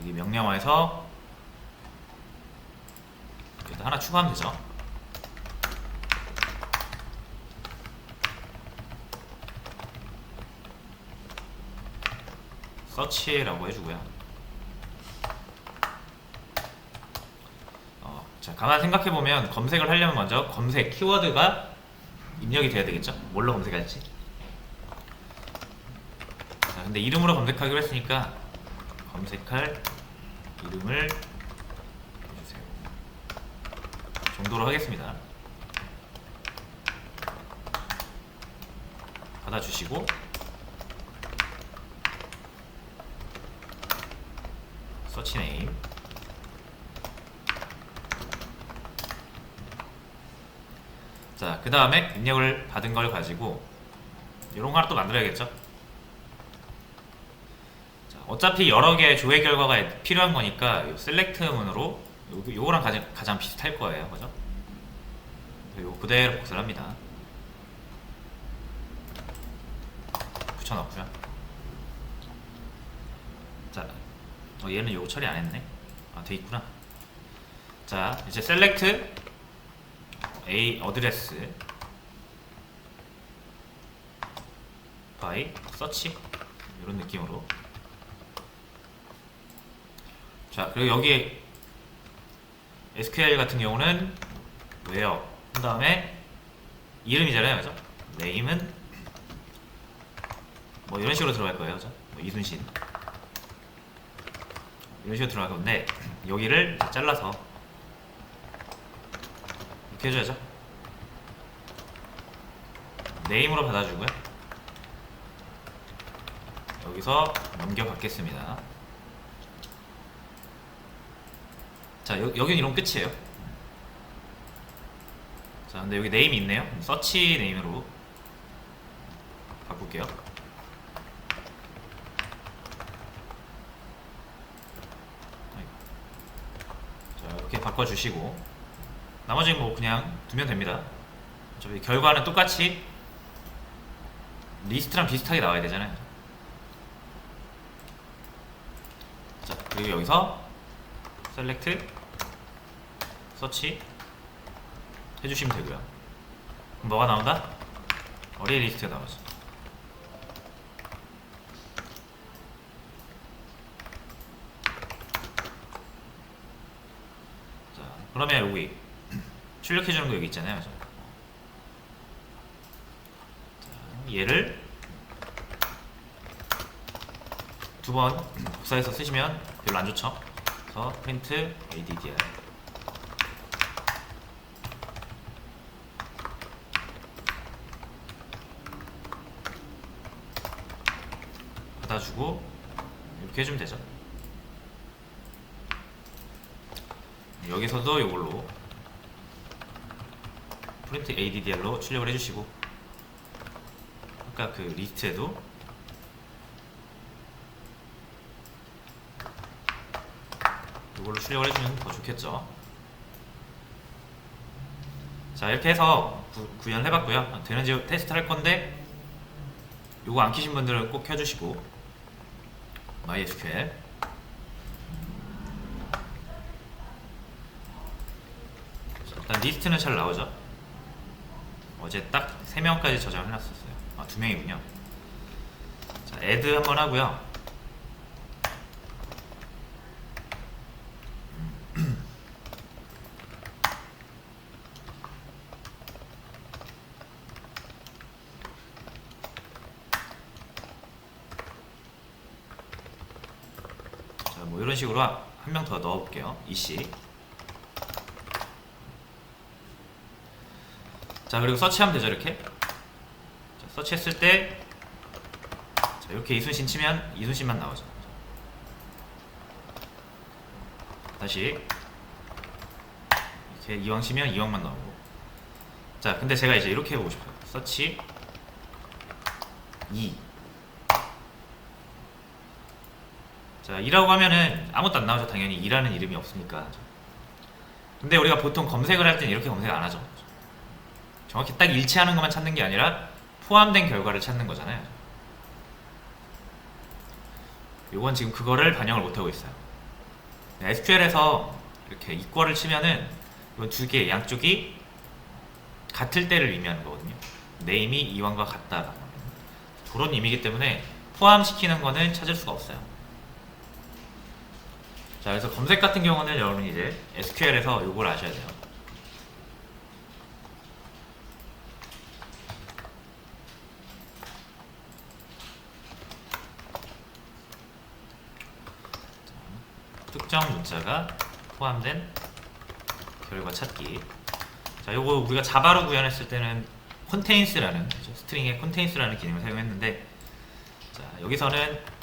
여기 명령어에서 일단 하나 추가하면 되죠. 서치라고 해주고요. 어, 자, 가만 생각해 보면 검색을 하려면 먼저 검색 키워드가 입력이 돼야 되겠죠? 뭘로 검색할지. 자, 근데 이름으로 검색하기로 했으니까 검색할 이름을 해주세요. 정도로 하겠습니다. 받아주시고 서치 네임 자, 그 다음에 입력을 받은 걸 가지고 이런 거 하나 또 만들어야겠죠? 자, 어차피 여러 개의 조회 결과가 필요한 거니까 요 셀렉트 문으로 요, 요거랑 가장, 가장 비슷할 거예요. 그죠? 요 그대로 복사를 합니다. 붙여넣고요. 자, 어, 얘는 요거 처리 안 했네. 아, 돼 있구나. 자, 이제 셀렉트 A 어드레스 by search 이런 느낌으로 자 그리고 여기 SQL 같은 경우는 where 그 다음에 이름이잖아요 그죠? name은 뭐 이런 식으로 들어갈 거예요 그죠? 뭐 이순신. 이런 식으로 들어갈 건데 여기를 잘라서 이렇게 해줘야죠. 네임으로 받아주고요. 여기서 넘겨받겠습니다 자 여, 여기는 이런 끝이에요. 자 근데 여기 네임이 있네요. 서치 네임으로 바꿀게요. 자 이렇게 바꿔주시고 나머지는 뭐 그냥 두면 됩니다. 어차피 결과는 똑같이 리스트랑 비슷하게 나와야 되잖아요. 자 그리고 여기서 셀렉트 서치 해주시면 되고요 뭐가 나온다? 어리의 리스트가 나오죠 자 그러면 여기 출력해주는 거 여기 있잖아요? 자, 얘를 두 번 복사해서 쓰시면 별로 안 좋죠 그래서 print addr 받아주고 이렇게 해주면 되죠. 여기서도 이걸로 프린트 addr로 출력을 해주시고 아까 그 리스트에도 이걸로 출력을 해주면 더 좋겠죠. 자 이렇게 해서 구, 구현해봤고요. 되는지 테스트 할 건데 요거 안 키신 분들은 꼭 켜주시고 MySQL 자, 일단 리스트는 잘 나오죠? 어제 딱 3명까지 저장을 해놨었어요. 아 2명이군요. 자 add 한번 하고요 자, 뭐 이런 식으로 한 명 더 넣어볼게요. 이씨. 자, 그리고 서치하면 되죠, 이렇게. 자, 서치했을 때, 자, 이렇게 이순신 치면 이순신만 나오죠. 다시. 이렇게 이왕 치면 이왕만 나오고. 자, 근데 제가 이제 이렇게 해보고 싶어요. 서치 2. 자, 2라고 하면은 아무것도 안 나오죠. 당연히 2라는 이름이 없으니까. 근데 우리가 보통 검색을 할 때는 이렇게 검색 안 하죠. 정확히 딱 일치하는 것만 찾는 게 아니라 포함된 결과를 찾는 거잖아요. 요건 지금 그거를 반영을 못 하고 있어요. SQL에서 이렇게 이퀄을 치면은 이건 두 개 양쪽이 같을 때를 의미하는 거거든요. 네임이 이왕과 같다. 그런 의미이기 때문에 포함시키는 거는 찾을 수가 없어요. 자, 그래서 검색 같은 경우는 여러분 이제 SQL에서 요걸 아셔야 돼요. 자, 특정 문자가 포함된 결과 찾기. 자, 요거 우리가 자바로 구현했을 때는 그죠? 스트링에 contains,라는 기능을 사용했는데 자, 여기서는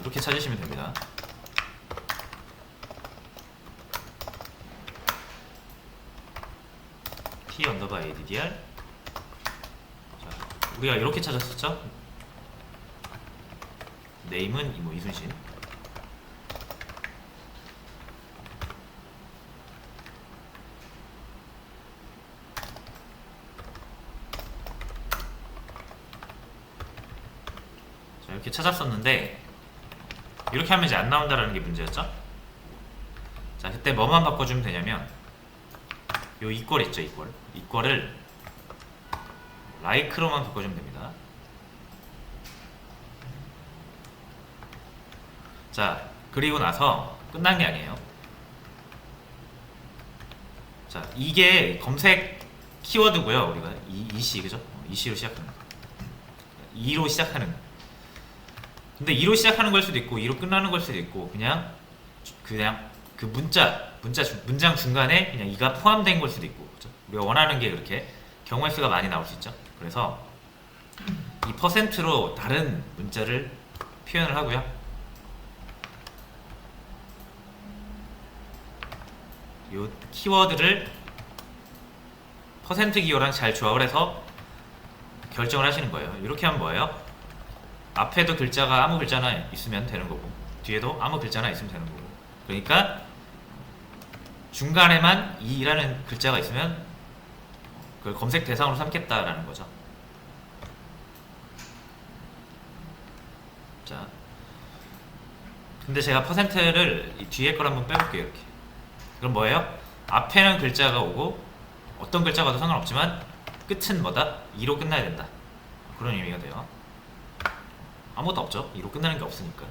이렇게 찾으시면 됩니다. 언더바 addr 자, 우리가 이렇게 찾았었죠? 네임은 이모 이순신 자, 이렇게 찾았었는데 이렇게 하면 이제 안 나온다라는 게 문제였죠? 자, 그때 뭐만 바꿔주면 되냐면 요 이퀄 있죠, 이퀄. 이퀄을 like로만 바꿔주면 됩니다. 자, 그리고 나서 끝난 게 아니에요. 자, 이게 검색 키워드고요. 우리가 이, 이시 그죠? 어, 이시로 시작하는 거. 2로 시작하는 거. 근데 2로 시작하는 걸 수도 있고 2로 끝나는 걸 수도 있고 그냥 그냥 그 문자 문자 중- 문장 중간에 그냥 이가 포함된 걸 수도 있고 그죠? 우리가 원하는 게 그렇게 경우의 수가 많이 나올 수 있죠. 그래서 이 퍼센트로 다른 문자를 표현을 하고요. 요 키워드를 퍼센트 기호랑 잘 조합을 해서 결정을 하시는 거예요. 이렇게 하면 뭐예요? 앞에도 글자가 아무 글자나 있으면 되는 거고 뒤에도 아무 글자나 있으면 되는 거고 그러니까 중간에만 이라는 글자가 있으면 그걸 검색 대상으로 삼겠다라는 거죠. 자, 근데 제가 퍼센트를 이 뒤에 걸 한번 빼볼게요 이렇게. 그럼 뭐예요? 앞에는 글자가 오고 어떤 글자가 도 상관없지만 끝은 뭐다? 2로 끝나야 된다. 그런 의미가 돼요. 아무것도 없죠. 2로 끝나는 게 없으니까.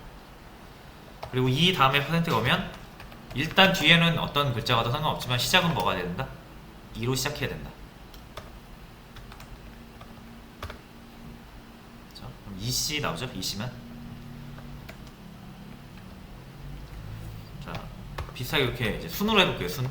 그리고 이 다음에 퍼센트가 오면 일단 뒤에는 어떤 글자가 도 상관없지만 시작은 뭐가 돼야 된다? 2로 시작해야 된다. 자, 그럼 2C 나오죠? 2C만. 자, 비슷하게 이렇게 이제 순으로 해볼게요. 순.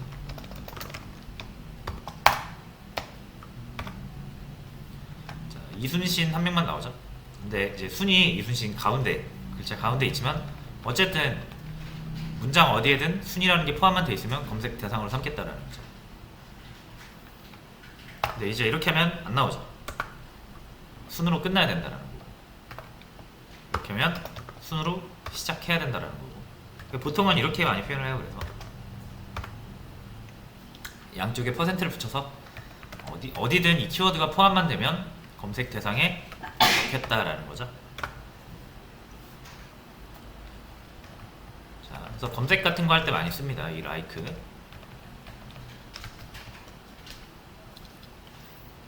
자, 이순신 한 명만 나오죠. 근데 이제 순이 이순신 가운데 글자 가운데 있지만 어쨌든 문장 어디에든 순이라는 게 포함만 돼 있으면 검색 대상으로 삼겠다라는 거죠. 근데 이제 이렇게 하면 안 나오죠. 순으로 끝나야 된다라는 거고. 이렇게 하면 순으로 시작해야 된다라는 거고. 그러니까 보통은 이렇게 많이 표현을 해요. 그래서 양쪽에 퍼센트를 붙여서 어디 어디든 이 키워드가 포함만 되면 검색 대상에 넣겠다라는 거죠. 자, 그래서 검색 같은 거 할 때 많이 씁니다. 이 like.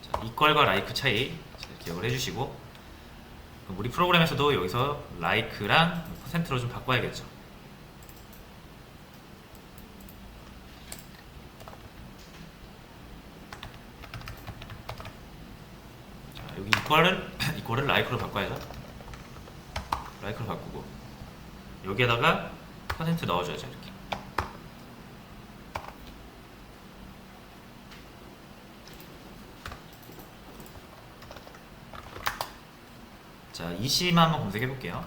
자, 이퀄과 like 차이 자, 기억을 해주시고 우리 프로그램에서도 여기서 like랑 퍼센트로 좀 바꿔야겠죠. 자, 여기 이퀄을 이퀄을 like로 바꿔야죠. like로 바꾸고 여기에다가 퍼센트 넣어줘야죠 이렇게. 자, 이시만 한번 검색해 볼게요.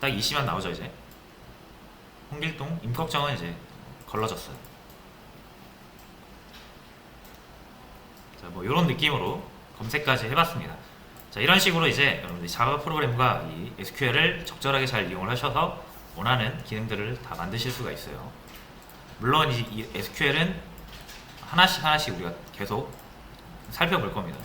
딱 이시만 나오죠 이제. 홍길동 임꺽정은 이제 걸러졌어요. 자, 뭐 이런 느낌으로 검색까지 해봤습니다. 자, 이런 식으로 이제 여러분들이 자바 프로그램과 이 SQL을 적절하게 잘 이용을 하셔서 원하는 기능들을 다 만드실 수가 있어요. 물론 이, 이 SQL은 하나씩 하나씩 우리가 계속 살펴볼 겁니다.